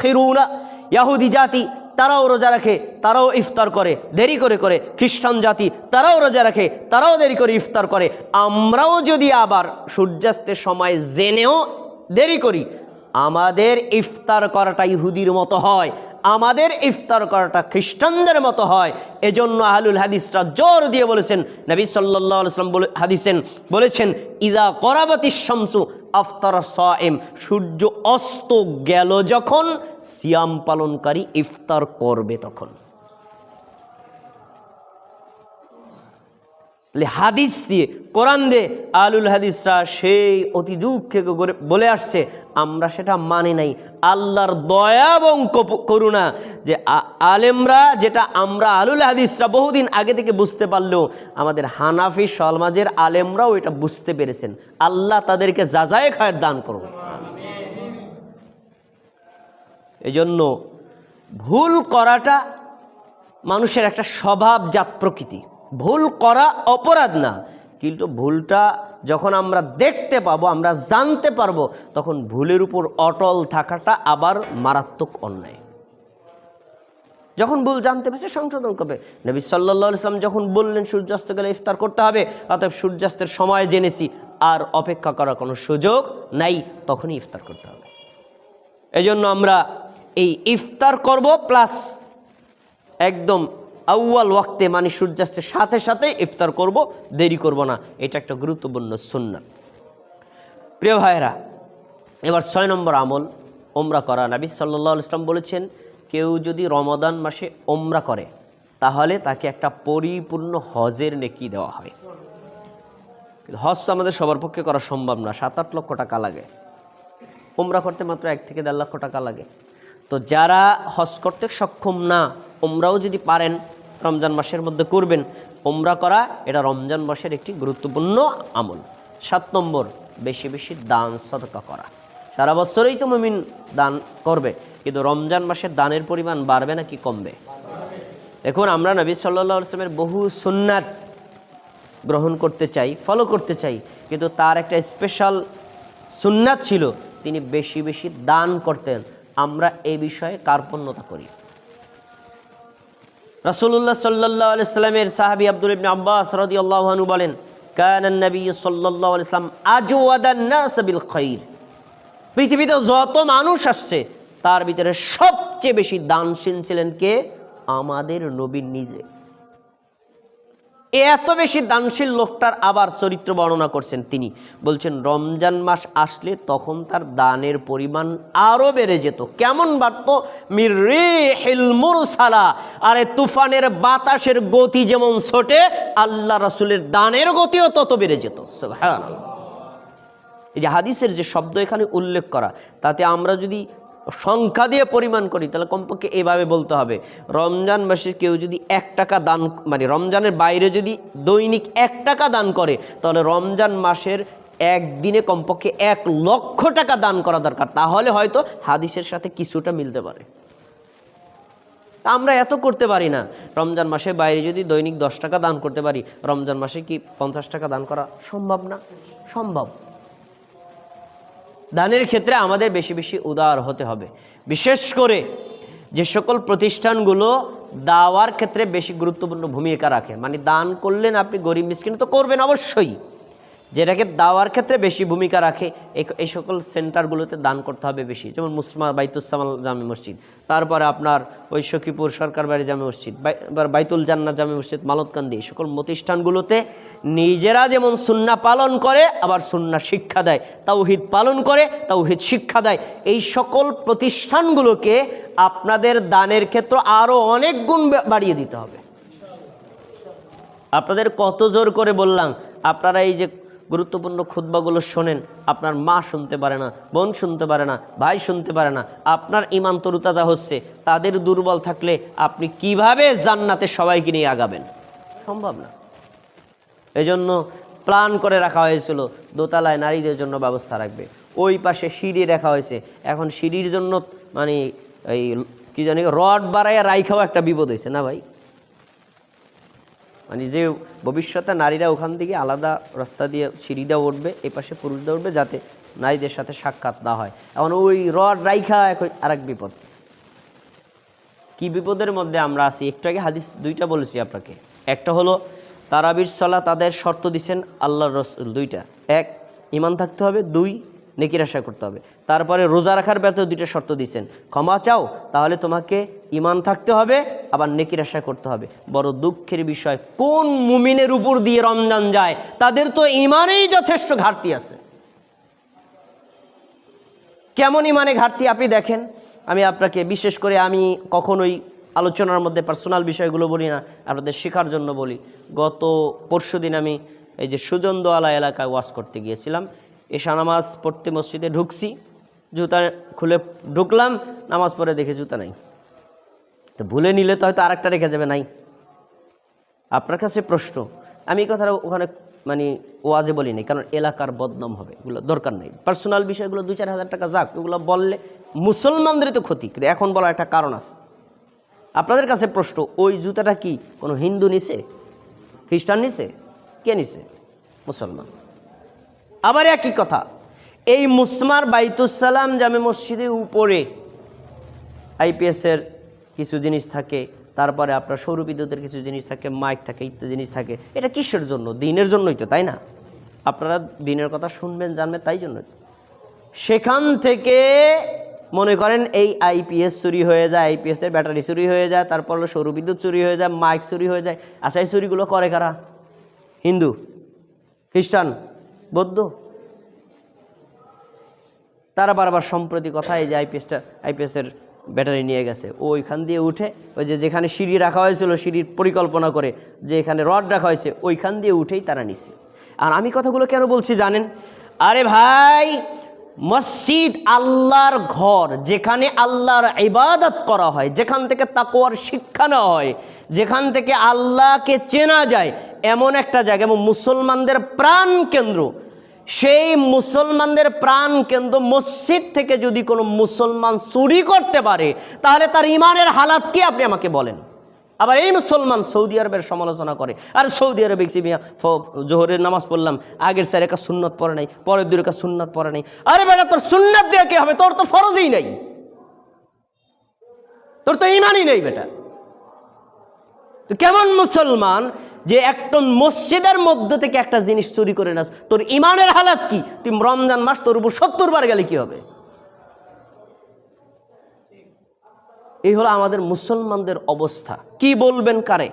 খিরুনা ইয়াহুদি জাতি, তারাও রোজা রাখে, তারাও ইফতার করে, দেরি করে করে। খ্রিস্টান জাতি, তারাও রোজা রাখে, তারাও দেরি করে ইফতার করে। আমরাও যদি আবার সূর্যাস্তের সময় জেনেও দেরি করি, আমাদের ইফতার করাটা ইহুদির মতো হয়। আমাদের ইফতার করাটা খ্রিস্টানদের মতো হয়। এজন্য আহলুল হাদিসরা জোর দিয়ে বলেছেন, নবী সাল্লাহ বলে হাদিসেন বলেছেন, ইদা করাবতী শামসু আফতার সায়েম সূর্য অস্ত গেল যখন সিয়াম পালনকারী ইফতার করবে তখন। হাদিস দিয়ে, কোরআন দিয়ে আলুল হাদিসরা সেই অতি দুঃখে বলে আসছে আমরা সেটা মানি নাই। আল্লাহর দয়া এবং করুণা যে আলেমরা, যেটা আমরা আলুল হাদিসরা বহুদিন আগে থেকে বুঝতে পারলেও, আমাদের হানাফি সলমাজের আলেমরাও এটা বুঝতে পেরেছেন। আল্লাহ তাদেরকে যাজায় খায়ের দান করুন। এজন্য ভুল করাটা মানুষের একটা স্বভাবজাত প্রকৃতি। ভুল করা অপরাধ না। কিন্তু ভুলটা যখন আমরা দেখতে পাবো, আমরা জানতে পারব, তখন ভুলের উপর অটল থাকাটা আবার মারাত্মক অন্যায়। যখন ভুল জানতে পেরেছে সংশোধন করবে। নবী সাল্লা ইসলাম যখন বললেন সূর্যাস্ত গেলে ইফতার করতে হবে, অতএব সূর্যাস্তের সময় জেনেছি, আর অপেক্ষা করার কোনো সুযোগ নাই, তখনই ইফতার করতে হবে। এই আমরা এই ইফতার করব, প্লাস একদম আউয়াল ওয়াক্তে মানে সূর্যাস্তের সাথে সাথে ইফতার করব, দেরি করব না। এটা একটা গুরুত্বপূর্ণ সুন্নাত। প্রিয় ভাইরা এবার ছয় নম্বর আমল, ওমরা করা। নাবি সাল্লাহ ইসলাম বলেছেন, কেউ যদি রমাদান মাসে ওমরা করে, তাহলে তাকে একটা পরিপূর্ণ হজের নেকি দেওয়া হয়। হজ তো আমাদের সবার পক্ষে করা সম্ভব না, সাত আট লক্ষ টাকা লাগে। ওমরা করতে মাত্র এক থেকে দেড় লক্ষ টাকা লাগে। তো যারা হজ করতে সক্ষম না, ওমরাও যদি পারেন রমজান মাসের মধ্যে করবেন ওমরা করা এটা রমজান মাসের একটি গুরুত্বপূর্ণ আমল। সাত নম্বর, বেশি বেশি দান সদকা করা। সারা বছরেই তো মমিন দান করবে, কিন্তু রমজান মাসের দানের পরিমাণ বাড়বে নাকি কমবে? দেখুন, আমরা নবী সাল্লা আসলামের বহু সুন্নাত গ্রহণ করতে চাই ফলো করতে চাই, কিন্তু তার একটা স্পেশাল সুন্নাত ছিল, তিনি বেশি বেশি দান করতেন। আমরা এই বিষয়ে কার্পণ্যতা করি। রাসূলুল্লাহ সাল্লাহ আলাইস্লামের সাহাবি আব্দুল ইবনে আব্বাস রদি আল্লাহানু বলেন, কানা সাল্লাহ আলাইসলাম আজ সাল্লাম খৈর। পৃথিবীতে যত মানুষ আসছে, তার ভিতরে সবচেয়ে বেশি দানশীল ছিলেন কে? আমাদের নবীর নিজে। এত বেশি দানশীল লোকটার আবার চরিত্র বর্ণনা করছেন তিনি। বলছেন, রমজান মাস আসলে তখন তার দানের পরিমাণ আরও বেড়ে যেত। কেমন বাড়ত? মিরসালা। আরে তুফানের বাতাসের গতি যেমন ছোটে, আল্লাহ রাসুলের দানের গতিও তত বেড়ে যেত। হ্যাঁ এই যে হাদিসের যে শব্দ এখানে উল্লেখ করা, তাতে আমরা যদি সংখ্যা দিয়ে পরিমাণ করি, তাহলে কমপক্ষে এভাবে বলতে হবে। রমজান মাসে কেউ যদি এক টাকা দান মানে রমজানের বাইরে যদি দৈনিক এক টাকা দান করে, তাহলে রমজান মাসের একদিনে কমপক্ষে এক লক্ষ টাকা দান করা দরকার। তাহলে হয়তো হাদিসের সাথে কিছুটা মিলতে পারে। আমরা এত করতে পারি না। রমজান মাসে বাইরে যদি দৈনিক দশ টাকা দান করতে পারি, রমজান মাসে কি পঞ্চাশ টাকা দান করা সম্ভব না? সম্ভব। দানের ক্ষেত্রে আমাদের বেশি বেশি উদার হতে হবে। বিশেষ করে যে সকল প্রতিষ্ঠানগুলো দাওয়ার ক্ষেত্রে বেশি গুরুত্বপূর্ণ ভূমিকা রাখে। মানে দান করলেন আপনি গরিব মিসকিন, তো করবেন অবশ্যই। যেটাকে দাওয়ার ক্ষেত্রে বেশি ভূমিকা রাখে এই- সকল সেন্টারগুলোতে দান করতে হবে বেশি। যেমন মুসমা বাইতুসামাল জামে মসজিদ, তারপরে আপনার ওই সখীপুর সরকার বাড়ি জামে মসজিদ, বাই- বাইতুল জান্নাত জামে মসজিদ, মালতকান্দি, এই সকল প্রতিষ্ঠানগুলোতে নিজেরা যেমন সুন্না পালন করে, আবার সুন্না শিক্ষা দেয়, তাওহিদ পালন করে, তাওহিদ শিক্ষা দেয়, এই সকল প্রতিষ্ঠানগুলোকে আপনাদের দানের ক্ষেত্র আরও অনেক গুণ বাড়িয়ে দিতে হবে। আপনাদের কত জোর করে বললাম, আপনারা এই যে গুরুত্বপূর্ণ খুদ্বাগুলো শোনেন, আপনার মা শুনতে পারে না, বোন শুনতে পারে না, ভাই শুনতে পারে না, আপনার ইমান তরুতাজা হচ্ছে, তাদের দুর্বল থাকলে আপনি কীভাবে জান্নাতে সবাইকে নিয়ে আগাবেন? সম্ভব না। এজন্য প্ল্যান করে রাখা হয়েছিল, দোতলায় নারীদের জন্য ব্যবস্থা রাখবে। ওই পাশে সিঁড়ি রাখা হয়েছে, এখন সিঁড়ির জন্য মানে এই কি জানি, রড বাড়াইয়া রাইখাও একটা বিপদ হয়েছে, না ভাই? মানে যে ভবিষ্যতে নারীরা ওখান থেকে আলাদা রাস্তা দিয়ে সিঁড়ি দিয়ে উঠবে, এই পাশে পুরুষদের উঠবে যাতে নারীদের সাথে সাক্ষাৎ না হয়। এখন ওই রড রাইখা এক আরেক বিপদ। কি বিপদের মধ্যে আমরা আছি? একটু আগে হাদিস দুইটা বলেছি আপনাকে। একটা হলো তারাবির সলা তাদের শর্ত দিছেন আল্লাহর রসুল দুইটা। এক ইমান থাকতে হবে। দুই, নেকির আশা করতে হবে। তারপরে রোজা রাখার ব্যর্থ দুইটা শর্ত দিচ্ছেন ক্ষমা চাও, তাহলে তোমাকে ইমান থাকতে হবে, আবার নেকির আশা করতে হবে। বড় দুঃখের বিষয়, কোন মুমিনের উপর দিয়ে রমজান যায়? তাদের তো ইমানেই যথেষ্ট ঘাটতি আছে। কেমন ইমানে ঘাটতি আপনি দেখেন? আমি আপনাকে বিশেষ করে আমি কখনোই আলোচনার মধ্যে পার্সোনাল বিষয়গুলো বলি না, আপনাদের শেখার জন্য বলি। গত পরশু দিন আমি এই যে সুজনদোয়ালা এলাকায় ওয়াশ করতে গিয়েছিলাম। এশা নামাজ পড়তে মসজিদে ঢুকছি, জুতা খুলে ঢুকলাম, নামাজ পড়ে দেখে জুতা নাই। তো ভুলে নিলে তো হয়তো আরেকটা রেখে যাবে, নাই? আপনার কাছে প্রশ্ন, আমি এই কথাটা ওখানে মানে ওয়াজে বলি নাই, কারণ এলাকার বদনাম হবে, এগুলো দরকার নেই। পার্সোনাল বিষয়গুলো দুই চার হাজার টাকা যাক ওগুলো বললে মুসলমানদেরই তো ক্ষতি, কিন্তু এখন বলার একটা কারণ আছে। আপনাদের কাছে প্রশ্ন, ওই জুতাটা কি কোনো হিন্দু নিছে? খ্রিস্টান নিছে? কে নিছে? মুসলমান। আবার একই কথা, এই মুসমার বাইতুসালাম জামে মসজিদের উপরে আইপিএসের কিছু জিনিস থাকে, তারপরে আপনার সৌর বিদ্যুতের কিছু জিনিস থাকে মাইক থাকে ইত্যাদি জিনিস থাকে। এটা কিসের জন্য? দিনের জন্যই তো, তাই না? আপনারা দিনের কথা শুনবেন, জানবেন, তাই জন্য সেখান থেকে মনে করেন এই আইপিএস চুরি হয়ে যায় আইপিএস এর ব্যাটারি চুরি হয়ে যায়, তারপর হলো সৌর বিদ্যুৎ চুরি হয়ে যায় মাইক চুরি হয়ে যায়। আচ্ছা এই চুরিগুলো করে কারা? হিন্দু, খ্রিস্টান, বৌদ্ধ? তারা বারবার সম্প্রতি কথা এই যে আইপিএসটা আইপিএসের ব্যাটারি নিয়ে গেছে। ও ওইখান দিয়ে উঠে ওই যে যেখানে সিঁড়ি রাখা হয়েছিল সিঁড়ির পরিকল্পনা করে যে এখানে রড রাখা হয়েছে, ওইখান দিয়ে উঠেই তারা নিছে। আর আমি কথাগুলো কেন বলছি জানেন? আরে ভাই, মসজিদ আল্লাহর ঘর, যেখানে আল্লাহর ইবাদত করা হয়, যেখান থেকে তাকোয়ার শিক্ষা নেওয়া হয়, যেখান থেকে আল্লাহকে চেনা যায়, এমন একটা জায়গা। এবং মুসলমানদের প্রাণ কেন্দ্র সেই মুসলমানদের প্রাণ কেন্দ্র মসজিদ থেকে যদি কোনো মুসলমান চুরি করতে পারে, তাহলে তার ইমানের হালাত কি আপনি আমাকে বলেন? আবার এই মুসলমান সৌদি আরবের সমালোচনা করে, আর সৌদি আরবে জোহরের নামাজ পড়লাম, আগের স্যার একা সুন্নত পড়ে নাই, পরের দুই রেখা সুন্নত পড়ে নাই। আরে বেটা, তোর সুন্নত দেওয়া কি হবে? তোর তো ফরজই নাই। তোর তো ইমানই নেই বেটা। তো কেমন মুসলমান যে একটা মসজিদের মধ্য থেকে একটা জিনিস চুরি করে নাস? তোর ইমানের হালাত কি? তুই রমজান মাস তোর উপর সত্তর বার গেলে কি হবে? এই হলো আমাদের মুসলমানদের অবস্থা। কি বলবেন কারে?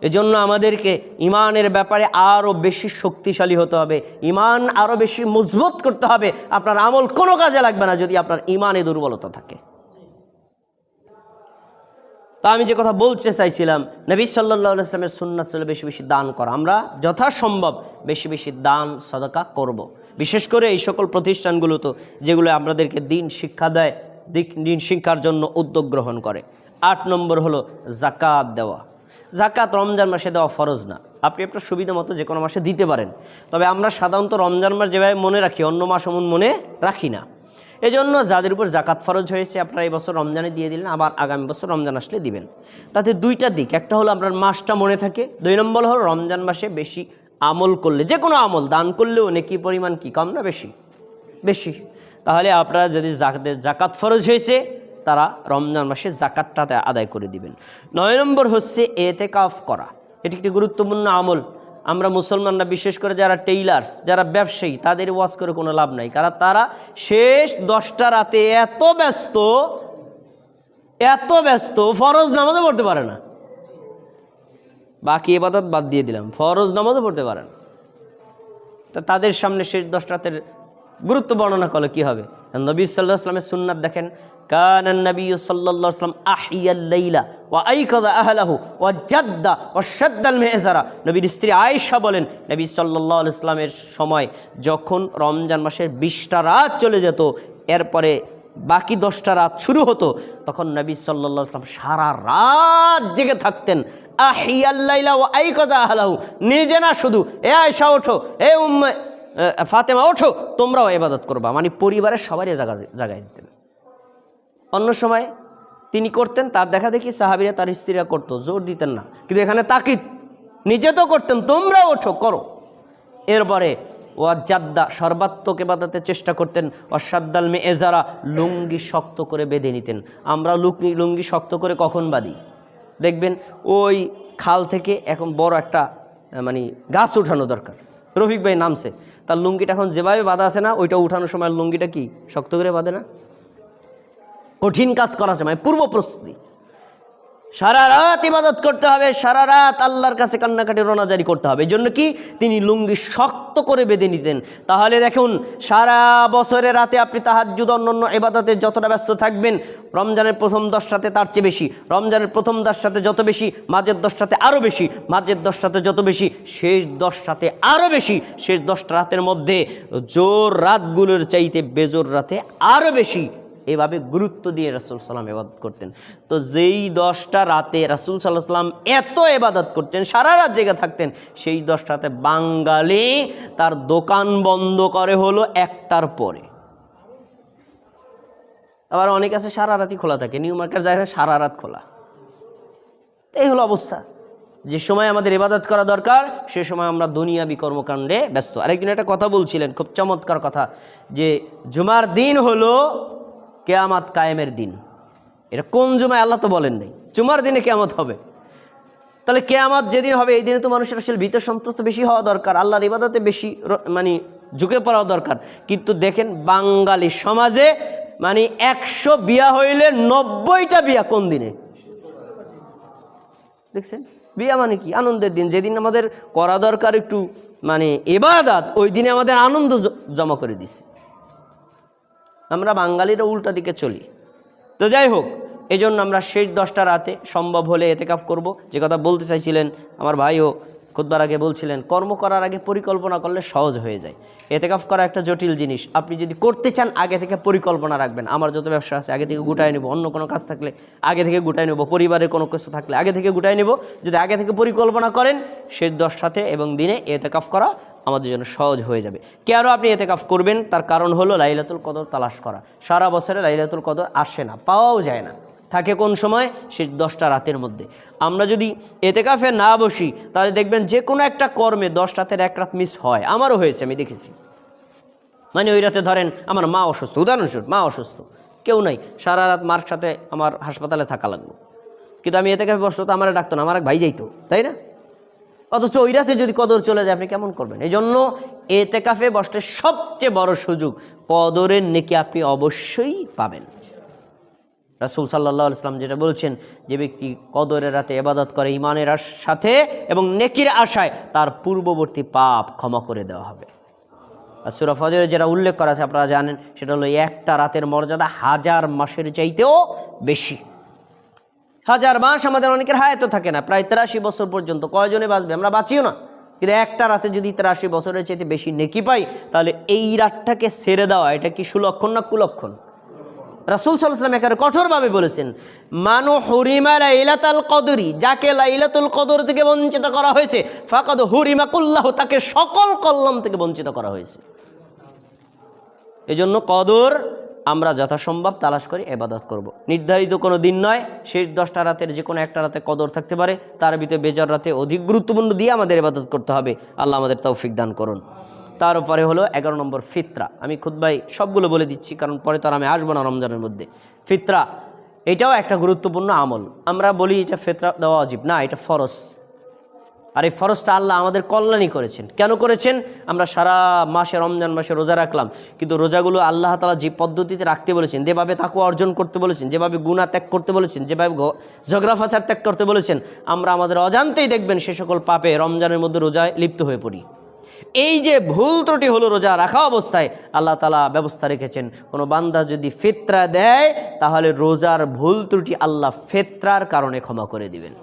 এজন্য আমাদেরকে ইমানের ব্যাপারে আরও বেশি শক্তিশালী হতে হবে। ইমান আরও বেশি মজবুত করতে হবে। আপনার আমল কোনো কাজে লাগবে না যদি আপনার ইমানে দুর্বলতা থাকে। তা আমি যে কথা বলতে চাইছিলাম, নবী সাল্লাহ ইসলামের সুন্নাত ছিল বেশি বেশি দান করা। আমরা যথাসম্ভব বেশি বেশি দান, সদকা করব। বিশেষ করে এই সকল প্রতিষ্ঠানগুলো তো যেগুলো আপনাদেরকে দিন শিক্ষা দেয়, দিক- দিন শিক্ষার জন্য উদ্যোগ গ্রহণ করে। আট নম্বর হলো জাকাত দেওয়া। জাকাত রমজান মাসে দেওয়া ফরজ না। আপনি আপনার সুবিধা মতো যে কোনো মাসে দিতে পারেন। তবে আমরা সাধারণত রমজান মাস যেভাবে মনে রাখি, অন্য মাস মনে রাখি না। এজন্য যাদের উপর জাকাত ফরজ হয়েছে, আপনারা এই বছর রমজানে দিয়ে দিলেন, আবার আগামী বছর রমজান আসলে দিবেন। তাতে দুইটা দিক, একটা হলো আপনার মাসটা মনে থাকে, দুই নম্বর হলো রমজান মাসে বেশি আমল করলে যে কোনো আমল, দান করলেও নেকি পরিমাণ কি কম না বেশি? বেশি। তাহলে আপনারা যদি জাকাত ফরজ হয়েছে, তারা রমজান মাসে জাকাতটাতে আদায় করে দিবেন। নয় নম্বর হচ্ছে এতে কাফ করা। এটি একটি গুরুত্বপূর্ণ আমল। আমরা মুসলমানরা বিশেষ করে যারা টেইলার্স যারা ব্যবসায়ী, তাদের ওয়াজ করে কোনো লাভ নাই। কারণ তারা শেষ দশটা রাতে এত ব্যস্ত এত ব্যস্ত, ফরজ নামাজও পড়তে পারে না। বাকি এবাদত বাদ দিয়ে দিলাম, ফরজ নামাজও পড়তে পারে না। তা তাদের সামনে শেষ দশ রাতের গুরুত্ব বর্ণনা করলে, কি হবে? নবী সাল্লাহ আসলামের সুন্নাত দেখেন, কান নবী সাল্লাহ আসলাম আহিয়াল্লাইলা ও আইকাদা আহলাহু ও জাদ্দা ও সদ্দাল মেহজারা নবীর স্ত্রী আয়েশা বলেন, নবী সাল্লাহ ইসলামের সময় যখন রমজান মাসের বিশটা রাত চলে যেত, এরপরে বাকি দশটা রাত শুরু হতো, তখন নবী সাল্লাহ আসলাম সারা রাত জেগে থাকতেন আহিয়াল্লাইলা ও আইকাদা আহলাহু। নিজে না শুধু, এ আয়েশা, ওঠো, এ উম্মে ফাতেমা, ওঠো, তোমরাও এবাদত করবা। মানে পরিবারের সবারই জায়গা জায়গায় দিতেন অন্য সময় তিনি করতেন, তার দেখা দেখি সাহাবিরা তার স্ত্রীরা করতো, জোর দিতেন না। কিন্তু এখানে তাকিদ, নিজে তো করতেন তোমরা ওঠো, করো। এরপরে ও জাদ্দা সর্বাত্মক এবাদাতে চেষ্টা করতেন অসাদ্দাল মে এজারা লুঙ্গি শক্ত করে বেঁধে নিতেন। আমরা লুঙ্গি লুঙ্গি শক্ত করে কখন বাঁধি? দেখবেন, ওই খাল থেকে এখন বড় একটা মানে গাছ উঠানো দরকার। রফিক ভাই নামছে। তার লুঙ্গিটা এখন যেভাবে বাঁধা আছে না, ওইটা উঠানোর সময় লুঙ্গিটা কি? শক্ত করে বাঁধে না? কঠিন কাজ করার সময়, পূর্ব প্রস্তুতি। সারা রাত ইবাদত করতে হবে, সারা রাত আল্লাহর কাছে কান্নাকাটি, রোনাজারি করতে হবে। এই জন্য কি? তিনি লুঙ্গি শক্ত করে বেঁধে নিতেন। তাহলে দেখুন, সারা বছরে রাতে আপনি তাহাজ্জুদ, অন্যান্য এবাদতে যতটা ব্যস্ত থাকবেন, রমজানের প্রথম দশটাতে তার চেয়ে বেশি, রমজানের প্রথম দশটাতে যত বেশি, মাঝের দশটাতে আরও বেশি, মাঝের দশটাতে যত বেশি, শেষ দশটাতে আরও বেশি, শেষ দশটা রাতের মধ্যে জোর রাতগুলোর চাইতে বেজোর রাতে আরও বেশি। এভাবে গুরুত্ব দিয়ে রাসুল সাল্লাম এবাদত করতেন। তো যেই দশটা রাতে রাসুল সাল্লাহ সাল্লাম এত এবাদত করতেন, সারা রাত জেগে থাকতেন, সেই দশটাতে বাঙালি তার দোকান বন্ধ করে হলো একটার পরে। আবার অনেক আছে সারা রাতই খোলা থাকে, নিউ মার্কেট জায়গায় সারা রাত খোলা। এই হলো অবস্থা। যে সময় আমাদের ইবাদত করা দরকার, সে সময় আমরা দুনিয়াবি কর্মকাণ্ডে ব্যস্ত। আরেকদিন একটা কথা বলছিলেন, খুব চমৎকার কথা, যে জুমার দিন হলো কেয়ামাত কায়েমের দিন। এটা কোন জুমায় আল্লাহ তো বলেন নাই। জুমার দিনে কেয়ামত হবে। তাহলে কেয়ামত যেদিন হবে, এই দিনে তো মানুষের আসলে ভীত সন্তুষ্ট বেশি হওয়া দরকার, আল্লাহর ইবাদতে বেশি মানে ঝুঁকে পড়াও দরকার। কিন্তু দেখেন বাঙালি সমাজে মানে একশো বিয়া হইলে নব্বইটা বিয়া কোন দিনে? দেখছেন? বিয়া মানে কি? আনন্দের দিন। যেদিন আমাদের করা দরকার একটু মানে এবাদাত ওই দিনে আমাদের আনন্দ জমা করে দিছে। আমরা বাঙালিরা উল্টা দিকে চলি। তো যাই হোক এই জন্য আমরা শেষ দশটা রাতে সম্ভব হলে এতে কাপ করব। যে কথা বলতে চাইছিলেন আমার ভাইও খুদবার আগে বলছিলেন, কর্ম করার আগে পরিকল্পনা করলে সহজ হয়ে যায়। এতেকাফ করা একটা জটিল জিনিস। আপনি যদি করতে চান, আগে থেকে পরিকল্পনা রাখবেন। আমার যত ব্যবসা আছে, আগে থেকে গুটায় নেব। অন্য কোনো কাজ থাকলে আগে থেকে গুটায় নেব। পরিবারের কোনো কিছু থাকলে আগে থেকে গুটায় নেব। যদি আগে থেকে পরিকল্পনা করেন, শেষ দশটাতে এবং দিনে এতেকাফ করা আমাদের জন্য সহজ হয়ে যাবে। কে কেন আপনি এতেকাফ করবেন? তার কারণ হলো লাইলাতুল কদর তালাশ করা। সারা বছরে লাইলাতুল কদর আসে না, পাওয়াও যায় না। থাকে কোন সময়? সে দশটা রাতের মধ্যে। আমরা যদি এতেকাফে না বসি, তাহলে দেখবেন যে কোনো একটা কর্মে দশ রাতের এক রাত মিস হয়। আমারও হয়েছে, আমি দেখেছি। মানে ওই রাতে ধরেন আমার মা অসুস্থ, উদাহরণস্বরূপ মা অসুস্থ। কেউ নাই, সারা রাত মার সাথে আমার হাসপাতালে থাকা লাগল। কিন্তু আমি এতে কাফে বসতো, তো আমার ডাক্তার আমার এক ভাই যাইতো, তাই না? অথচ ওই রাতে যদি কদর চলে যায়, আপনি কেমন করবেন? এই জন্য এতে কাফে বসতে সবচেয়ে বড় সুযোগ, কদরের নেকি আপনি অবশ্যই পাবেন। রাসুল সাল্লাহ ইসলাম যেটা বলছেন, যে ব্যক্তি কদরের রাতে এবাদত করে ইমানের সাথে এবং নেকির আশায় তার পূর্ববর্তী পাপ ক্ষমা করে দেওয়া হবে। আর সুরা ফজরে যেটা উল্লেখ করা আছে আপনারা জানেন, সেটা হলো একটা রাতের মর্যাদা হাজার মাসের চাইতেও বেশি। হাজার মাস আমাদের অনেকের হায়াতও থাকে না, প্রায় তেরাশি বছর পর্যন্ত কয়জনে বাঁচবে আমরা বাঁচিও না। কিন্তু একটা রাতে যদি তেরাশি বছরের চাইতে বেশি নেকি পাই, তাহলে এই রাতটাকে ছেড়ে দেওয়া, এটা কি সুলক্ষণ না কুলক্ষণ? রাসুল সাল্লাম এখানে কঠোরভাবে বলেছেন, মানু হরিমা লাইলাতাল কদরি যাকে লাইলাতুল কদর থেকে বঞ্চিত করা হয়েছে, ফাকাদ হরিমা কুল্লাহ, তাকে সকল কল্যাণ থেকে বঞ্চিত করা হয়েছে। এজন্য কদর আমরা যথাসম্ভব তালাশ করে, এবাদত করব। নির্ধারিত কোনো দিন নয়, শেষ দশটা রাতের যে কোনো একটা রাতে কদর থাকতে পারে, তার ভিতরে বেজার রাতে অধিক গুরুত্বপূর্ণ দিয়ে আমাদের এবাদত করতে হবে। আল্লাহ আমাদের তৌফিক দান করুন। তার উপরে হলো এগারো নম্বর ফিতরা। আমি খুদ ভাই সবগুলো বলে দিচ্ছি, কারণ পরে তো আর আমি আসব না রমজানের মধ্যে। ফিতরা, এটাও একটা গুরুত্বপূর্ণ আমল। আমরা বলি এটা ফিতরা দেওয়া অজীব। না, এটা ফরস আর এই ফরজটা আল্লাহ আমাদের কল্যাণই করেছেন। কেন করেছেন? আমরা সারা মাসে, রমজান মাসে রোজা রাখলাম। কিন্তু রোজাগুলো আল্লাহ তালা যে পদ্ধতিতে রাখতে বলেছেন, যেভাবে তাকে অর্জন করতে বলেছেন, যেভাবে গুণা ত্যাগ করতে বলেছেন, যেভাবে গ- ঝগড়া ফাচার ত্যাগ করতে বলেছেন, আমরা আমাদের অজান্তেই দেখবেন সে সকল পাপে রমজানের মধ্যে রোজায় লিপ্ত হয়ে পড়ি। এই যে ভুল ত্রুটি হলো রোজা রাখা অবস্থায়, আল্লাহ তালা ব্যবস্থা রেখেছেন। কোনো বান্দা যদি ফেতরা দেয়, তাহলে রোজার ভুল ত্রুটি আল্লাহ ফেতরার কারণে ক্ষমা করে দিবেন।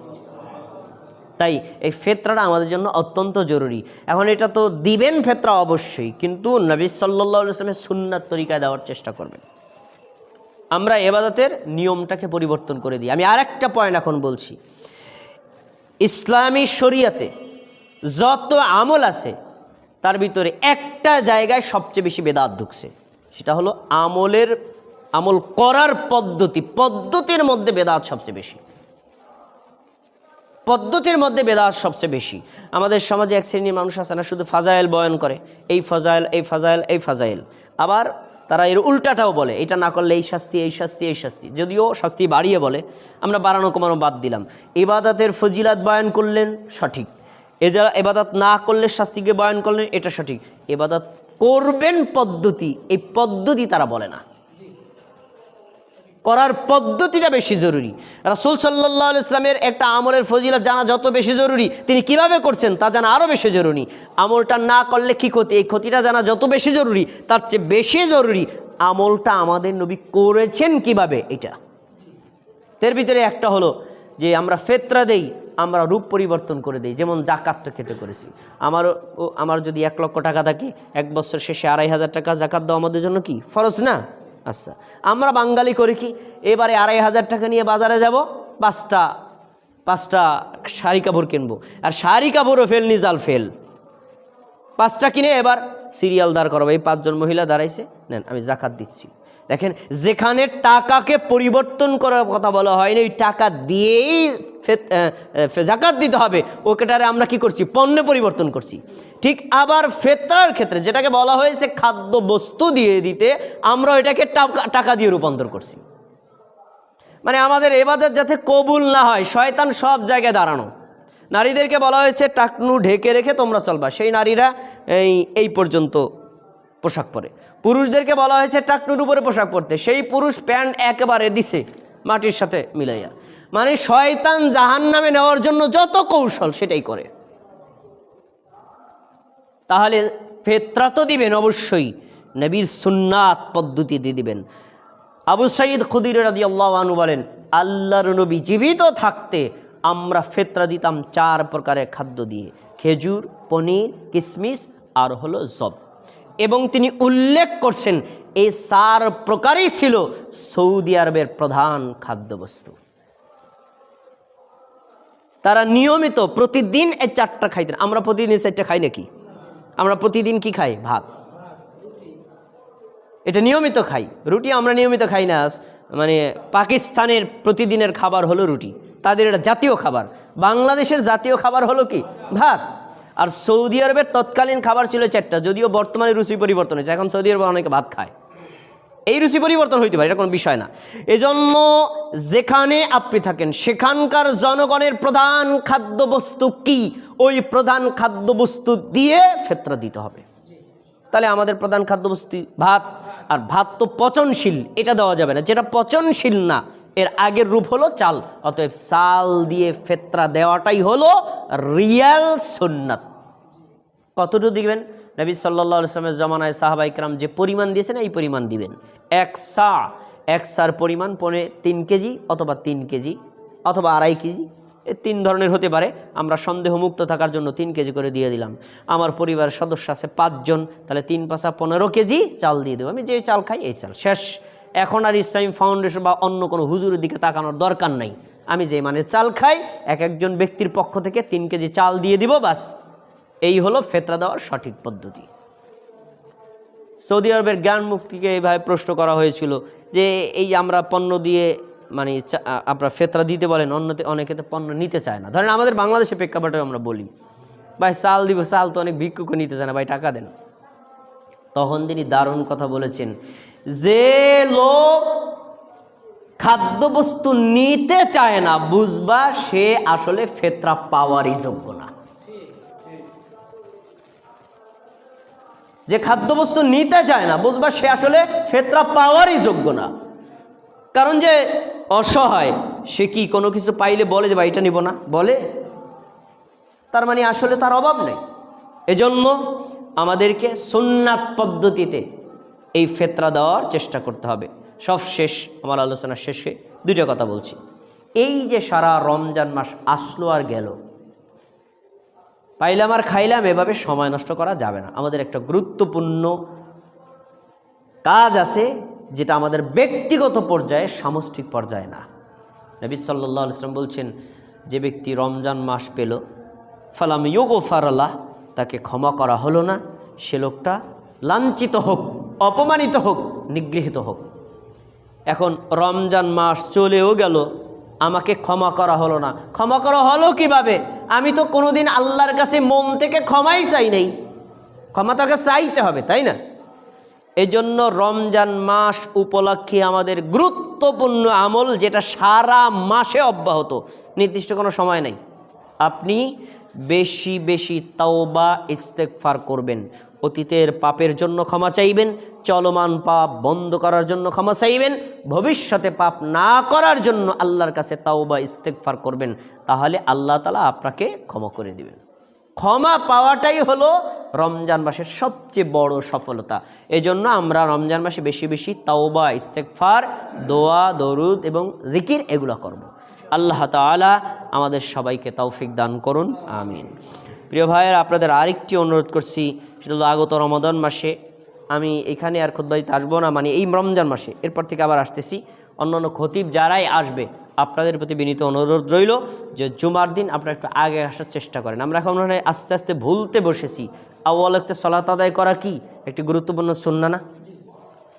তাই এই ফেতরাটা আমাদের জন্য অত্যন্ত জরুরি। এখন এটা তো দিবেন ফেতরা অবশ্যই, কিন্তু নবী সাল্লাহ ইসলামের সুন্নাত তরিকায় দেওয়ার চেষ্টা করবেন। আমরা এবাদতের নিয়মটাকে পরিবর্তন করে দিই। আমি আরেকটা পয়েন্ট এখন বলছি। ইসলামী শরিয়াতে যত আমল আছে তার ভিতরে একটা জায়গায় সবচেয়ে বেশি বেদাত ঢুকছে। সেটা হলো আমলের, আমল করার পদ্ধতি। পদ্ধতির মধ্যে বেদাত সবচেয়ে বেশি। পদ্ধতির মধ্যে বেদাত সবচেয়ে বেশি। আমাদের সমাজে এক শ্রেণির মানুষ আছে না, শুধু ফাজাইল বয়ন করে। এই ফাজাইল এই ফাজাইল এই ফাজাইল। আবার তারা এর উল্টাটাও বলে, এটা না করলে এই শাস্তি এই শাস্তি এই শাস্তি। যদিও শাস্তি বাড়িয়ে বলে, আমরা বাড়ানো কমানো বাদ দিলাম। ইবাদতের ফজিলাত বয়ান করলেন সঠিক। এ যারা এবাদত না করলে শাস্তিকে বয়ন করলেন, এটা সঠিক। এবাদত করবেন পদ্ধতি, এই পদ্ধতি তারা বলে না। করার পদ্ধতিটা বেশি জরুরি। রাসুল সাল্লাহ ইসলামের একটা আমলের ফজিলা জানা যত বেশি জরুরি, তিনি কীভাবে করছেন তা জানা আরও বেশি জরুরি। আমলটা না করলে কি ক্ষতি? এই ক্ষতিটা জানা যত বেশি জরুরি, তার চেয়ে বেশি জরুরি আমলটা আমাদের নবী করেছেন কীভাবে? এটা। এর ভিতরে একটা হলো যে আমরা ফেতরা দেই আমরা রূপ পরিবর্তন করে দেই, যেমন জাকাতটা খেতে করেছি। আমার আমার যদি এক লক্ষ টাকা থাকে, এক বছর শেষে আড়াই হাজার টাকা জাকাত দেওয়া আমাদের জন্য কি? ফরজ না? আচ্ছা আমরা বাঙালি করি কি? এবারে আড়াই হাজার টাকা নিয়ে বাজারে যাব, পাঁচটা পাঁচটা শাড়ি কাপড় কিনবো। আর শাড়ি কাপড়ও ফেল, নিজাল ফেল। পাঁচটা কিনে এবার সিরিয়াল দাঁড় করাবো, এই পাঁচজন মহিলা দাঁড়াইছে, নেন, আমি জাকাত দিচ্ছি। দেখেন, যেখানে টাকাকে পরিবর্তন করার কথা বলা হয়নি, ওই টাকা দিয়েই জাকাত দিতে হবে। ওকেটারে আমরা কি করছি? পণ্য পরিবর্তন করছি। ঠিক আবার ফেতরার ক্ষেত্রে যেটাকে বলা হয়েছে খাদ্য বস্তু দিয়ে দিতে আমরা ওইটাকে টাকা দিয়ে রূপান্তর করছি। মানে আমাদের এবাদের যাতে কবুল না হয়, শয়তান সব জায়গায় দাঁড়ানো। নারীদেরকে বলা হয়েছে, টাকনু ঢেকে রেখে তোমরা চলবা। সেই নারীরা এই এই পর্যন্ত পোশাক পরে। পুরুষদেরকে বলা হয়েছে টাকনুর উপরে পোশাক পরতে। সেই পুরুষ প্যান্ট একেবারে দিছে, মাটির সাথে মিলাইয়া। মানে শয়তান জাহান নামে নেওয়ার জন্য যত কৌশল সেটাই করে। তাহলে ফেতরা তো দিবেন অবশ্যই, নবীর সুন্নাত পদ্ধতি দিয়ে দিবেন। আবু সাইদ খুদির রাজি আল্লাহ আনু বলেন, আল্লাহর নবী জীবিত থাকতে আমরা ফেতরা দিতাম চার প্রকারের খাদ্য দিয়ে। খেজুর, পনির কিশমিশ আর হলো জব। এবং তিনি উল্লেখ করছেন, এই চার প্রকারই ছিল সৌদি আরবের প্রধান খাদ্যবস্তু। তারা নিয়মিত প্রতিদিন এই চারটা খাইতেন। আমরা প্রতিদিন চারটা খাই নাকি? আমরা প্রতিদিন কি খাই? ভাত। এটা নিয়মিত খাই। রুটি আমরা নিয়মিত খাই না। মানে পাকিস্তানের প্রতিদিনের খাবার হলো রুটি। তাদের এটা জাতীয় খাবার। বাংলাদেশের জাতীয় খাবার হলো কি? ভাত। আর সৌদি আরবের তৎকালীন খাবার ছিল চারটা, যদিও বর্তমানে রুচি পরিবর্তন হয়েছে। এখন সৌদি আরবে অনেকে ভাত খায়। এই রুচি পরিবর্তন হইতে পারে, এটা কোনো বিষয় না। এজন্য যেখানে আপনি থাকেন, সেখানকার জনগণের প্রধান খাদ্যবস্তু কি? ওই প্রধান খাদ্যবস্তু দিয়ে ফেতরা দিতে হবে। তাহলে আমাদের প্রধান খাদ্যবস্তু ভাত, আর ভাত তো পচনশীল, এটা দেওয়া যাবে না। যেটা পচনশীল না, এর আগের রূপ হলো চাল, অতএব চাল দিয়ে ফেতরা দেওয়াটাই হলো রিয়াল সুন্নাত। কতটুকু দিবেন? নবী সাল্লা ইসলামের জমানায় সাহাবা ইকরাম যে পরিমাণ দিয়েছেন, এই পরিমাণ দিবেন। এক সা, এক সার পরিমাণ পনে তিন কেজি অথবা তিন কেজি অথবা আড়াই কেজি। তিন ধরনের হতে পারে। আমরা সন্দেহমুক্ত থাকার জন্য তিন কেজি করে দিয়ে দিলাম। আমার পরিবারের সদস্য আছে পাঁচজন, তাহলে তিন পাঁচা পনেরো কেজি চাল দিয়ে দেবো। আমি যে চাল খাই, এই চাল। শেষ। এখন আর ইসলামী ফাউন্ডেশন বা অন্য কোনো হুজুরের দিকে তাকানোর দরকার নাই। আমি যে মানে চাল খাই, এক একজন ব্যক্তির পক্ষ থেকে তিন কেজি চাল দিয়ে দিব, বাস। এই হলো ফেতরা দেওয়ার সঠিক পদ্ধতি। সৌদি আরবের জ্ঞান মুক্তিকে এইভাবে প্রশ্ন করা হয়েছিল যে এই আমরা পণ্য দিয়ে মানে আপনারা ফেতরা দিতে বলেন অন্যতে অনেকে তো পণ্য নিতে চায় না। ধরেন আমাদের বাংলাদেশের প্রেক্ষাপটে আমরা বলি, ভাই চাল দিব, চাল তো অনেক ভিক্ষুকে নিতে চায় না, ভাই টাকা দেন। তখন তিনি দারুণ কথা বলেছেন, যে লোক খাদ্যবস্তু নিতে চায় না, বুঝবা সে আসলে ফেতরা পাওয়ারই যোগ্য না। যে খাদ্যবস্তু নিতে চায় না, বুঝবা সে আসলে ফেতরা পাওয়ারই যোগ্য না। কারণ যে অসহায়, সে কি কোনো কিছু পাইলে বলে যে বা এটা নিব না? বলে? তার মানে আসলে তার অভাব নেই। এজন্য আমাদেরকে সুন্নাত পদ্ধতিতে এই ফেতরা দেওয়ার চেষ্টা করতে হবে। সব শেষ, আমার আলোচনা শেষে দুইটা কথা বলছি। এই যে সারা রমজান মাস আসলো আর গেল পাইলাম আর খাইলাম, এভাবে সময় নষ্ট করা যাবে না। আমাদের একটা গুরুত্বপূর্ণ কাজ আছে, যেটা আমাদের ব্যক্তিগত পর্যায়ে, সামষ্টিক পর্যায়ে না। নবী সাল্লাহ ইসলাম বলছেন, যে ব্যক্তি রমজান মাস পেল, ফালাম ইয়োগো ফারাল্লাহ তাকে ক্ষমা করা হলো না। সে লোকটা লাঞ্ছিত হোক, অপমানিত হোক, নিগৃহীত হোক। এখন রমজান মাস চলেও গেল আমাকে ক্ষমা করা হলো না। ক্ষমা করা হলো কীভাবে? আমি তো কোনোদিন আল্লাহর কাছে মন থেকে ক্ষমাই চাই নাই। ক্ষমা তাকে চাইতে হবে, তাই না? এজন্য রমজান মাস উপলক্ষে আমাদের গুরুত্বপূর্ণ আমল যেটা সারা মাসে অব্যাহত, নির্দিষ্ট কোনো সময় নাই। আপনি বেশি বেশি তাওবা ইস্তেকফার করবেন। অতীতের পাপের জন্য ক্ষমা চাইবেন, চলমান পাপ বন্ধ করার জন্য ক্ষমা চাইবেন, ভবিষ্যতে পাপ না করার জন্য আল্লাহর কাছে তাওবা ইস্তেকফার করবেন, তাহলে আল্লাহ তালা আপনাকে ক্ষমা করে দিবেন। ক্ষমা পাওয়াটাই হলো রমজান মাসের সবচেয়ে বড় সফলতা। এজন্য আমরা রমজান মাসে বেশি বেশি তাওবা ইস্তেকফার দোয়া, দরুদ এবং জিকির এগুলো করব। আল্লাহ তালা আমাদের সবাইকে তৌফিক দান করুন, আমিন। প্রিয় ভাইয়ের, আপনাদের আরেকটি অনুরোধ করছি সেটা হলো আগত রমাদান মাসে আমি এখানে আর খুদ্বাইতে আসব না মানে এই রমজান মাসে। এরপর থেকে আবার আসতেছি। অন্যান্য খতিব যারাই আসবে, আপনাদের প্রতি বিনীত অনুরোধ রইল যে জুমার দিন আপনারা একটু আগে আসার চেষ্টা করেন। আমরা এখন মনে আস্তে আস্তে ভুলতে বসেছি। আউ্বাল একটা সলাত আদায় করা কি? একটি গুরুত্বপূর্ণ সুন্না না?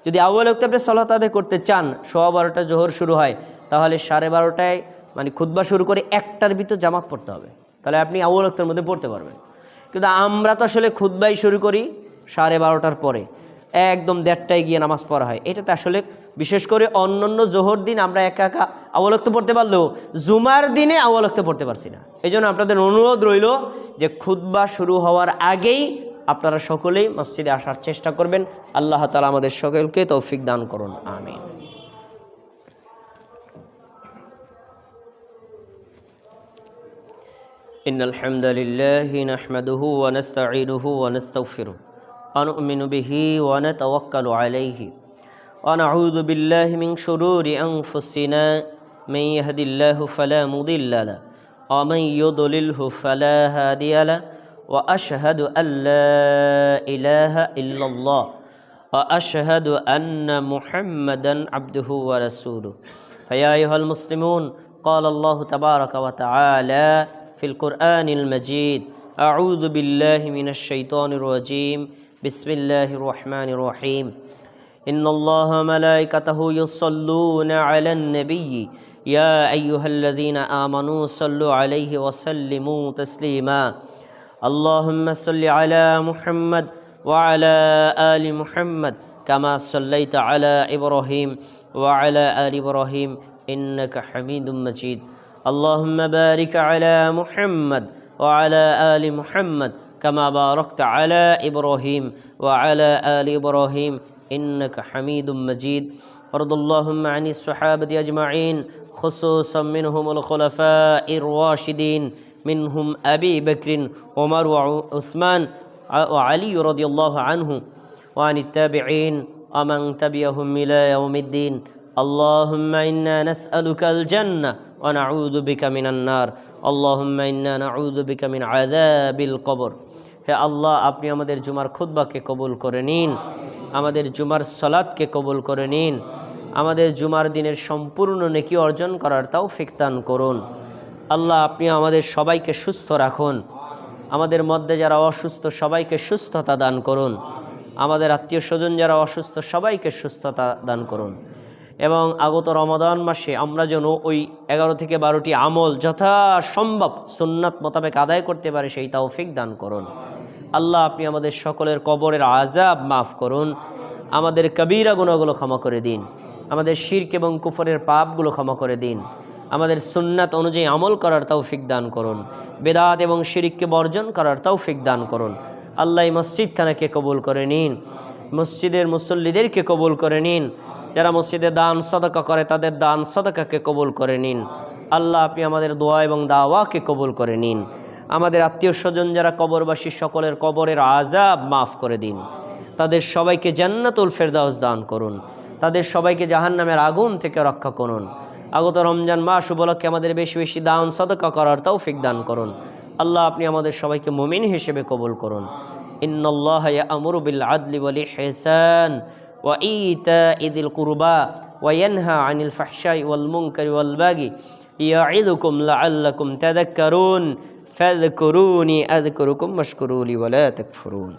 যদি আউ্বাল একটা আপনি সলাত আদায় করতে চান, সোয়া বারোটা জোহর শুরু হয়, তাহলে সাড়ে বারোটায় মানে খুদ্া শুরু করে একটার ভিতর জামাত পড়তে হবে। তাহলে আপনি আউ্বাল মধ্যে পড়তে পারবেন। কিন্তু আমরা তো আসলে খুদ্বাই শুরু করি সাড়ে বারোটার পরে। একদম দেড়টায় গিয়ে নামাজ পড়া হয়। এটাতে আসলে বিশেষ করে অন্য অন্য জোহর দিন আমরা একা একা আওয়ালক্ত পড়তে পারলেও জুমার দিনে আওয়ালক্ত পড়তে পারছি না। এই জন্য আপনাদের অনুরোধ রইল যে খুদ্া শুরু হওয়ার আগেই আপনারা সকলেই মসজিদে আসার চেষ্টা করবেন। আল্লাহ তালা আমাদের সকলকে তৌফিক দান করুন। আমিন। إن الحمد لله نحمده ونستعينه ونستغفره ونؤمن به ونتوكل عليه ونعوذ بالله من شرور أنفسنا من يهد الله فلا مضل له ومن يضلله فلا هادي له وأشهد أن لا إله إلا الله وأشهد أن محمدا عبده ورسوله. فيا أيها المسلمون قال الله تبارك وتعالى في القرآن المجيد. أعوذ بالله من الشيطان الرجيم. بسم الله الرحمن الرحيم. إن الله ملائكته يصلون على النبي. يا أيها الذين آمنوا صلوا عليه وسلموا تسليما. اللهم صل على محمد وعلى آل محمد كما صليت على إبراهيم وعلى آل إبراهيم إنك حميد مجيد. اللهم بارك على محمد وعلى آل محمد كما باركت على إبراهيم وعلى آل إبراهيم. إنك حميد مجيد. وارض اللهم عن الصحابة أجمعين خصوصا منهم الخلفاء الراشدين منهم أبي بكر عمر وعثمان وعلي رضي الله عنه وعن التابعين ومن تبعهم إلى يوم الدين. اللهم إنا نسألك الجنة ونعوذ بك من النار اللهم إنا نعوذ بك من عذاب القبر হে আল্লাহ আপনি আমাদের জুমার খুদ্বাকে কবুল করে নিন আমাদের জুমার সলাদকে কবুল করে নিন আমাদের জুমার দিনের সম্পূর্ণ নেকি অর্জন করার তাও ফিকতান করুন আল্লাহ আপনি আমাদের সবাইকে সুস্থ রাখুন আমাদের মধ্যে যারা অসুস্থ সবাইকে সুস্থতা দান করুন আমাদের আত্মীয় স্বজন যারা অসুস্থ সবাইকে সুস্থতা দান করুন এবং আগত রমাদান মাসে আমরা যেন ওই এগারো থেকে বারোটি আমল যথাসম্ভব সুন্নাত মোতাবেক আদায় করতে পারে, সেই তৌফিক দান করুন। আল্লাহ, আপনি আমাদের সকলের কবরের আজাব মাফ করুন। আমাদের কবিরা গুণাগুলো ক্ষমা করে দিন। আমাদের শির্ক এবং কুফরের পাপগুলো ক্ষমা করে দিন। আমাদের সুন্নাত অনুযায়ী আমল করার তৌফিক দান করুন। বেদাত এবং শিরিককে বর্জন করার তৌফিক দান করুন। আল্লাহ মসজিদ মসজিদখানাকে কবুল করে নিন। মসজিদের মুসল্লিদেরকে কবুল করে নিন। যারা মসজিদে দান, সদকা করে তাদের দান, সদকাকে কবুল করে নিন। আল্লাহ আপনি আমাদের দোয়া এবং দাওয়াকে কবুল করে নিন। আমাদের আত্মীয় স্বজন যারা কবরবাসী, সকলের কবরের আজাব মাফ করে দিন। তাদের সবাইকে জান্নাতুল ফেরদাউস দান করুন। তাদের সবাইকে জাহান্নামের আগুন থেকে রক্ষা করুন। আগত রমজান মাস উপলক্ষে আমাদের বেশি বেশি দান, সদকা করার তৌফিক দান করুন। আল্লাহ আপনি আমাদের সবাইকে মুমিন হিসেবে কবুল করুন। ইন্নআল্লাহ আমরু বিল আদলি বলি হেসান وإيتاء ذي القربى وينهى عن الفحشاء والمنكر والبغي يعظكم لعلكم تذكرون فاذكروني أذكركم واشكروا لي ولا تكفرون.